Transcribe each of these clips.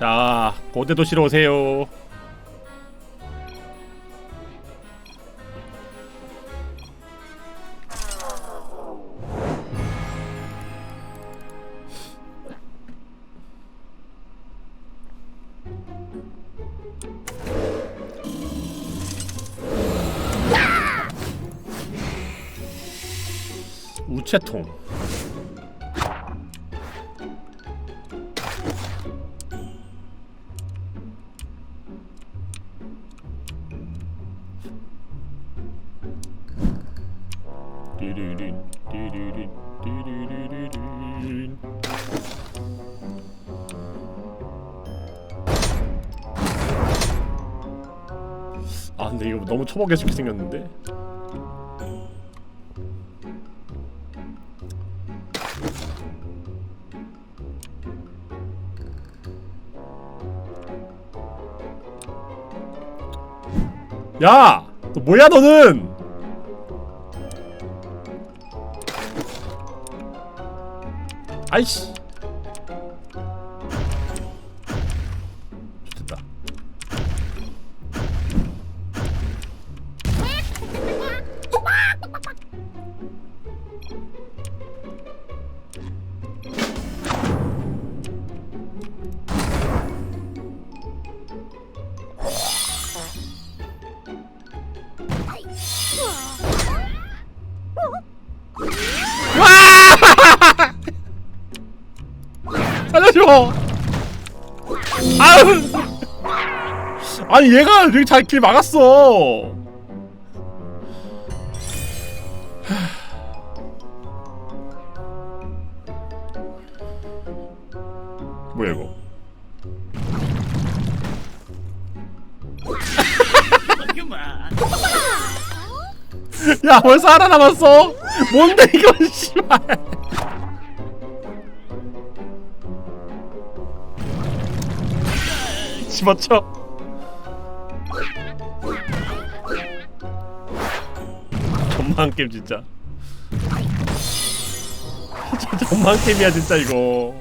자, 고대 도시로 오세요. 우체통. 띠리린 띠리린 띠리리리린 아 근데 이거 너무 초보게쉽게 생겼는데 야! 너 뭐야 너는! 아이씨 아니 얘가 여기 잘길 막았어. 뭐야 이거? 야 벌써 하나 남았어? 뭔데 이거 씨발. 집어쳐 전망 게임 진짜. 진짜 전망 게임이야 진짜 이거.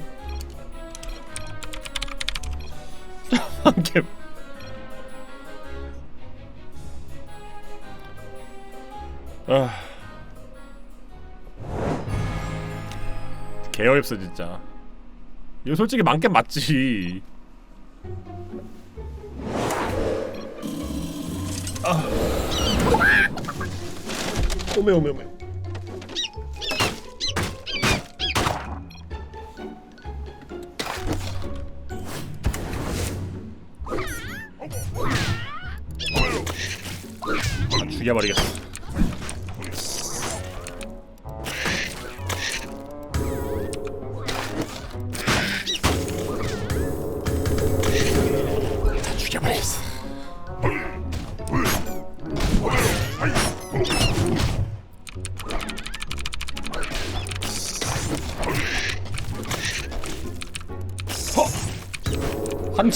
전망 게임. 아. 개어입어 진짜. 이거 솔직히 만겜 맞지. 오 메 오메 오메 아, 죽여버리겠어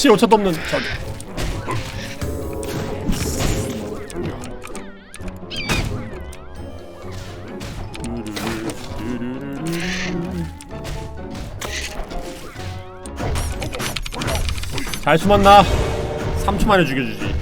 치 오차도 없는 적 잘 숨었나? 3초 만에 죽여주지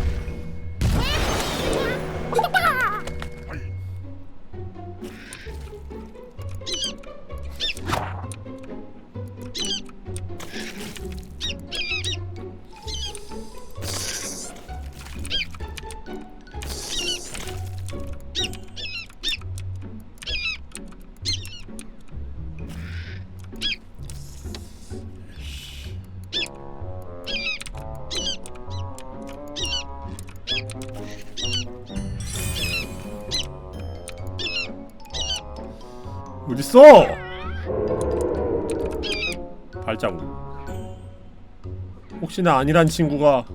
어딨어? 발자국. 혹시나 아니란 친구가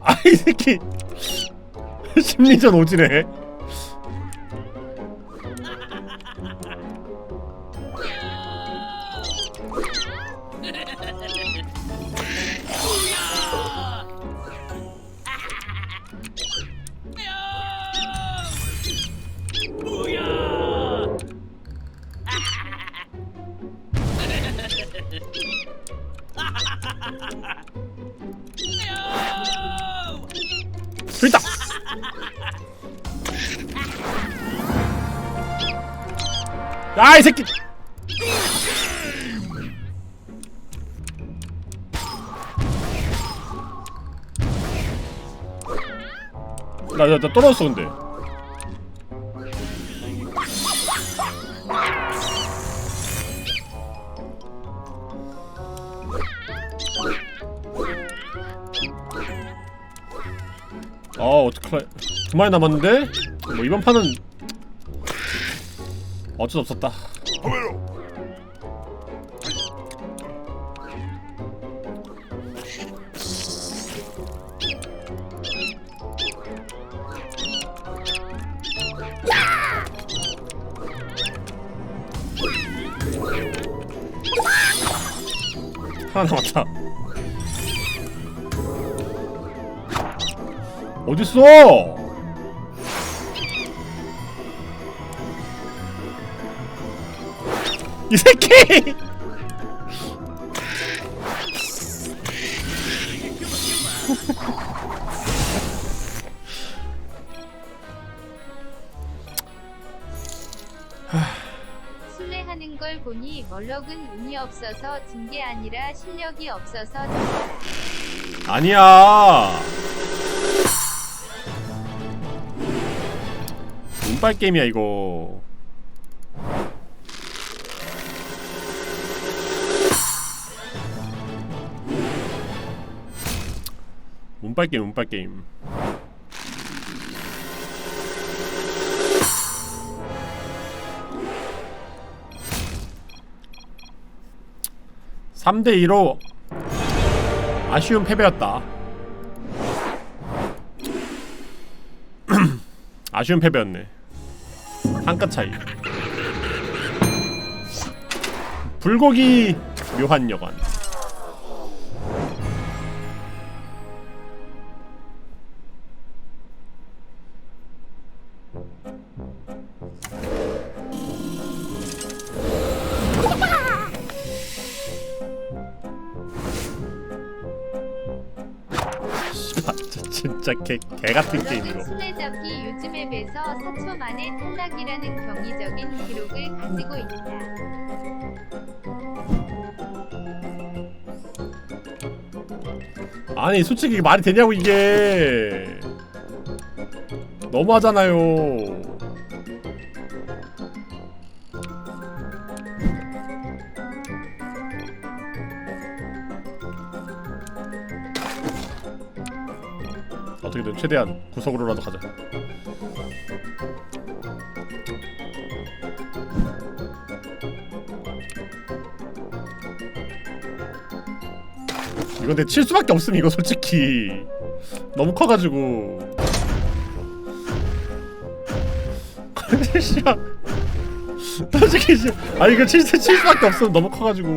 아이 새끼. 심리전 오지네 야, 이 새끼. 나, 나, 나 떨어졌어, 근데. 아, 어떡해. 두 마리 남았는데? 뭐, 이번 판은. 어쩔 수 없었다. 하나 남았다. 어딨어? 이 새끼! 술래하는 걸 보니 멀럭은 운이 없어서 진 게 아니라 실력이 없어서. 아니야. 운빨 게임이야 이거. 운빨 게임, 운빨 게임. 삼대 2로 아쉬운 패배였다. 아쉬운 패배였네. 한끗 차이. 불고기 묘한 여관. 개, 개 같은 게임이고. 술래잡기 요즘 앱에서 4초 만에 탈락이라는 경이적인 기록을 가지고 있다. 아니 솔직히 말이 되냐고 이게 너무하잖아요 어떻게든 최대한 구석으로라도 가자. 이건 내 칠 수밖에 없음 이거 솔직히. 너무 커가지고. 씨발 솔직히 씨- 아 이거 칠, 수- 칠 수밖에 없음 너무 커가지고.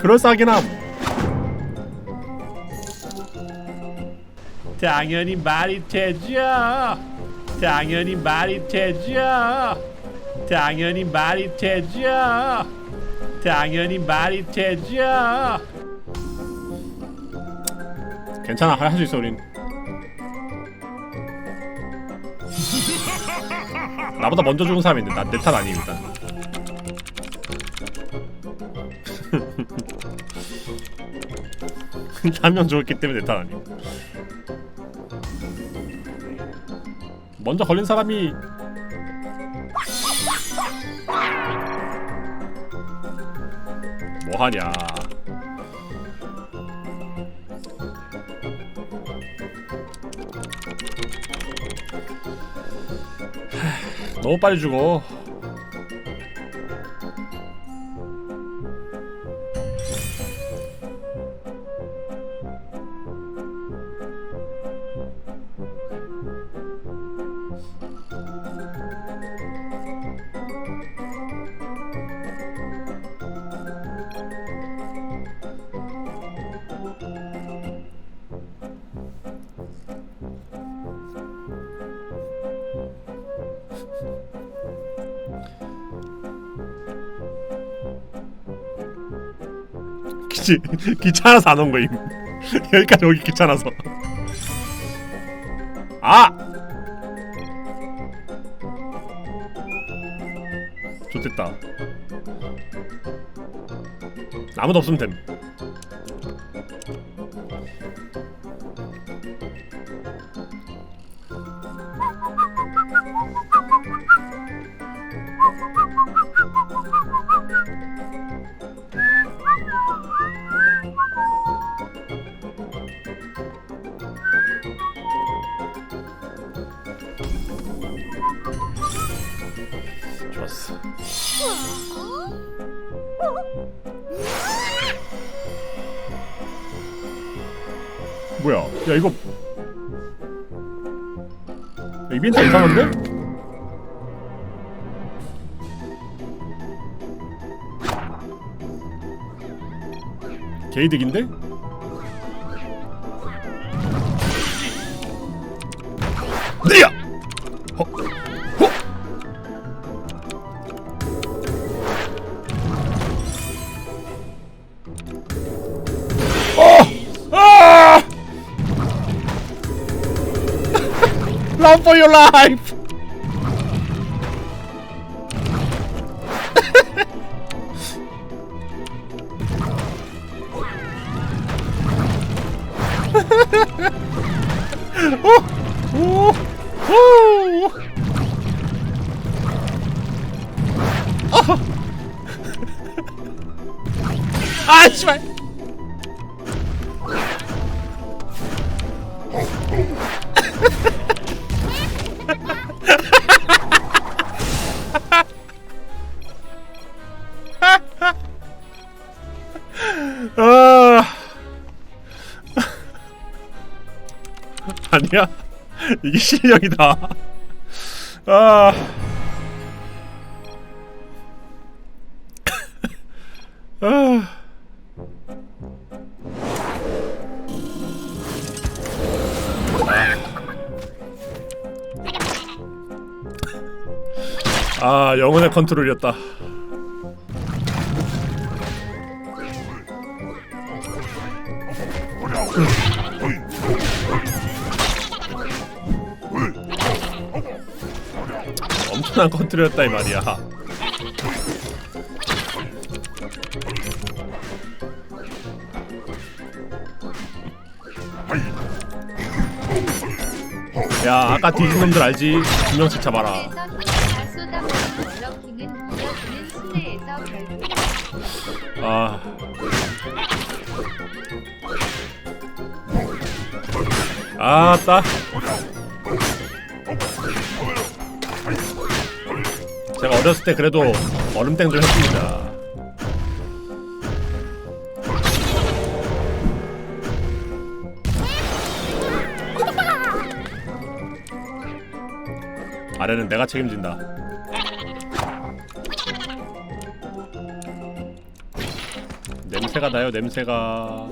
그럴싸하긴 함 당연히 말이 되죠 당연히 말이 되죠 당연히 말이 되죠 당연히 말이 되죠. 괜찮아, 할 수 있어 우린. 나보다 먼저 죽은 사람이 있는데 난내 탓 아니에요 일단. 한명 죽었기 때문에 내 탓 아니에 먼저 걸린 사람이 뭐 하냐? 하, 너무 빨리 죽어. 여기까지 귀찮아서 안 온 거임 여기까지 오기 귀찮아서. 아! 좋됐다. 아무도 없으면 됨 뭐야 야 이거 야, 이벤트 이상한데? 개이득인데? Run for your life! 이게 실력이다. 아. 아. 아 영혼의 컨트롤이었다 엄청난 컨트롤이었다 이 말이야 야 아까 뒤진 놈들 알지? 두 명씩 잡아라 아. 아따. 어렸을 때 그래도 얼음땡들 했습니다. 아래는 내가 책임진다. 냄새가 나요 냄새가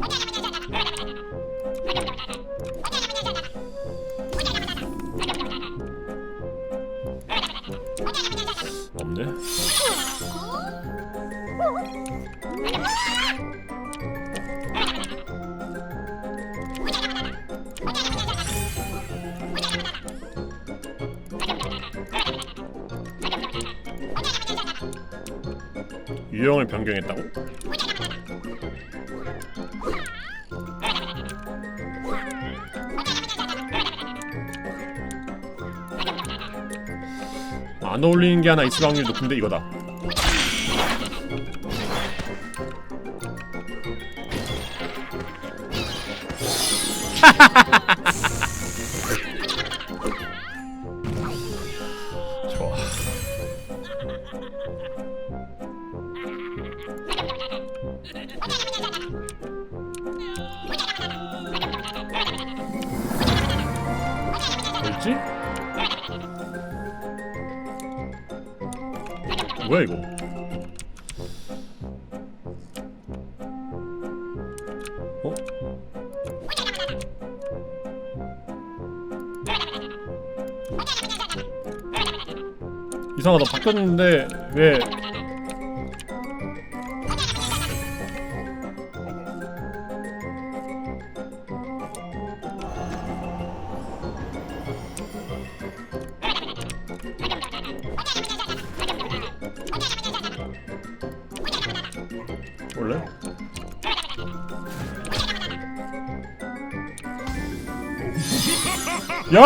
유형을 변경했다고? 안 어울리는 게 하나 있을 확률이 높은데 이거다. 뭐지? 뭐야 이거? 어? 이상하다 바뀌었는데 왜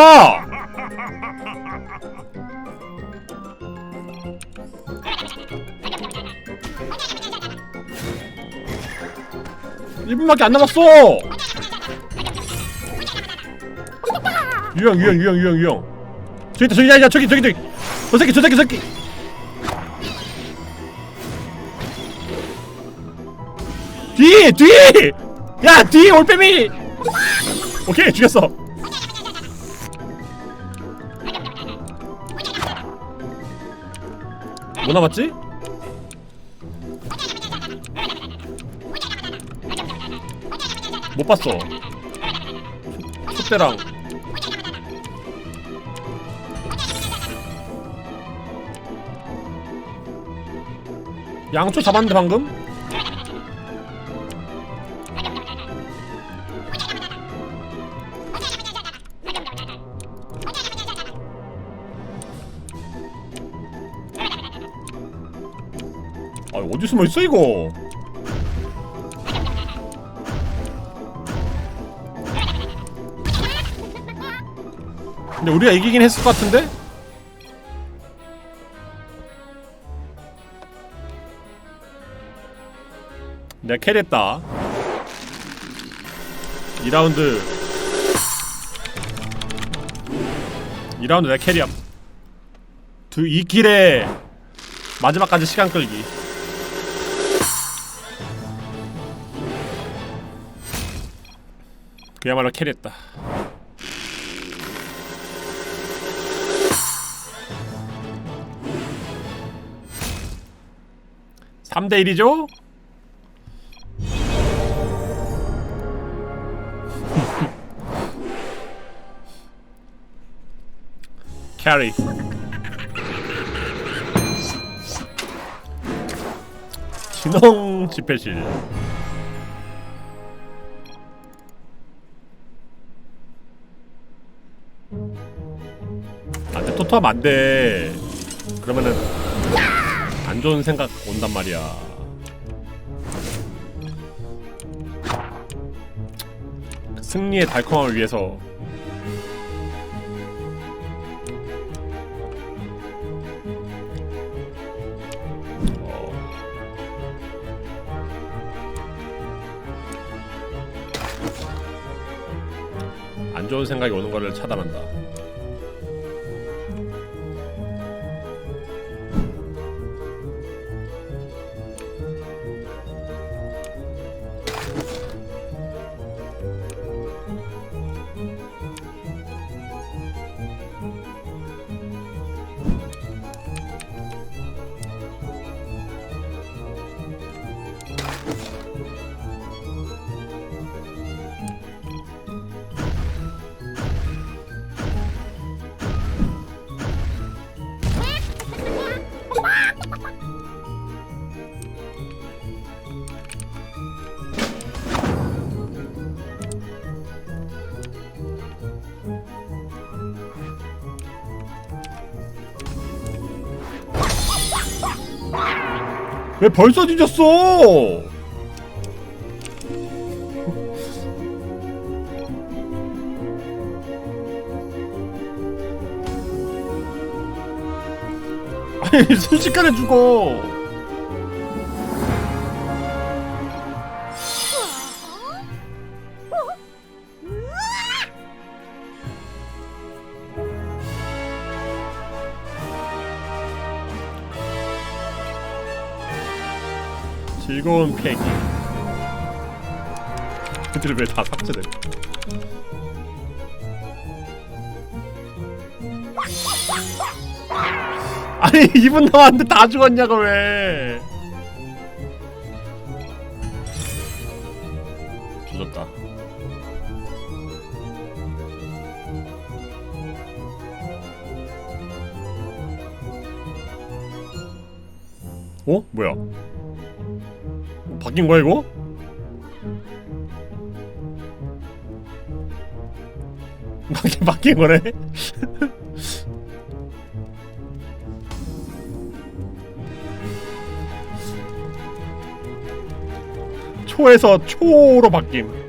야! 1분밖에 안 남았어! 유형 유형 유형 유형 유형 저기 있다 저기 야 저기 저기 저기 저 새끼 저 새끼 저 새끼 뒤! 뒤! 야 뒤! 올빼미! 오케이 죽였어 뭐 남았지? 못 봤어 촛대랑 양초 잡았는데 방금? 어디 숨어 있어 이거? 근데 우리가 이기긴 했을 것 같은데? 내가 캐리했다 2라운드 2라운드 내가 캐리함 두, 이 길에 마지막까지 시간 끌기 그야말로 캐리했다. 삼대 1이죠? 캐리. 진홍 집회실 아 근데 토토하면 안 돼 그러면은 안 좋은 생각 온단 말이야 승리의 달콤함을 위해서 어. 안 좋은 생각이 오는 거를 차단한다. 왜 벌써 뒤졌어? 아니 순식간에 죽어. 즐거운 패기. 그들 왜 다 삭제돼? 아니 2분 남았는데 다 죽었냐고 왜? 조졌다. 어? 뭐야? 바뀐 거야 이거? 바뀐 바뀐 거래. 초에서 초로 바뀜.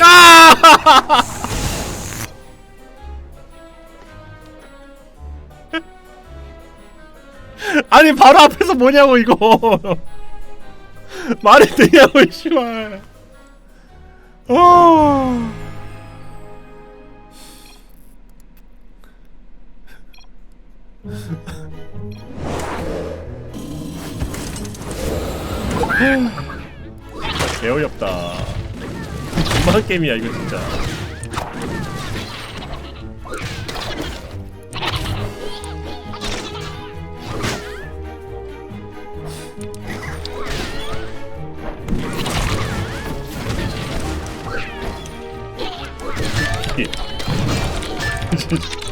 아! 아니 바로 앞에서 뭐냐고 이거. 말이 되냐고 이 씨발. 어... 금방 게임이야 이거 진짜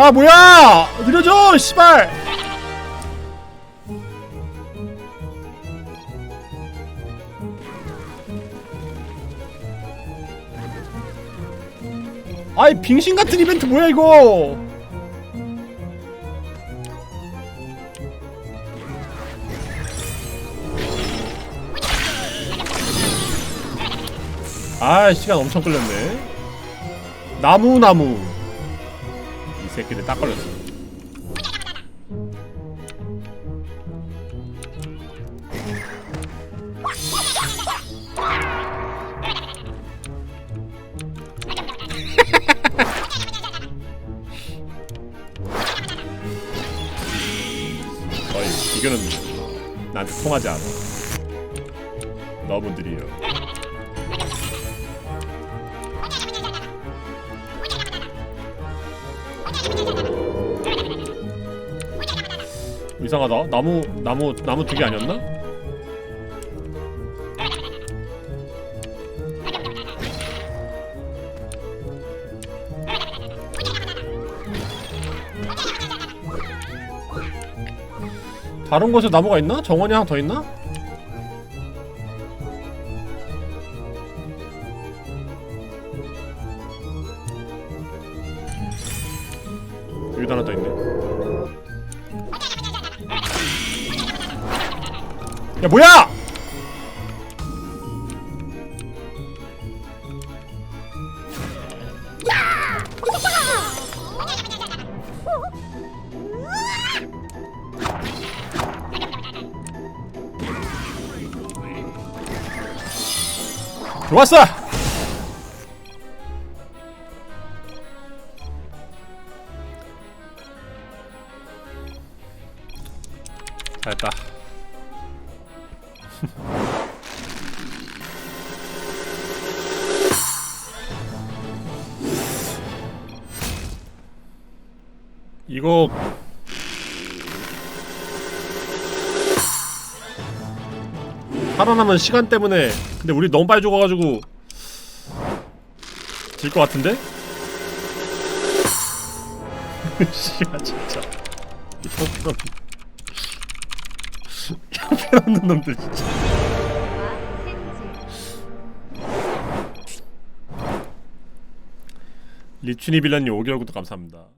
야야 뭐야! 느려져 씨발! 아이 빙신 같은 이벤트 뭐야 이거! 아 시간 엄청 끌렸네. 나무 나무. 이 새끼들 딱 걸렸어 나무 나무 두 개 아니었나? 다른 곳에 나무가 있나? 정원이 하나 더 있나? 뭐야! 좋았어! 살아남은 시간 때문에. 근데 우리 너무 빨리 죽어가지고 질 것 같은데? 씨야 진짜. 이 형편없는 놈들 진짜. 리춘이 빌런님 5개월 구독 감사합니다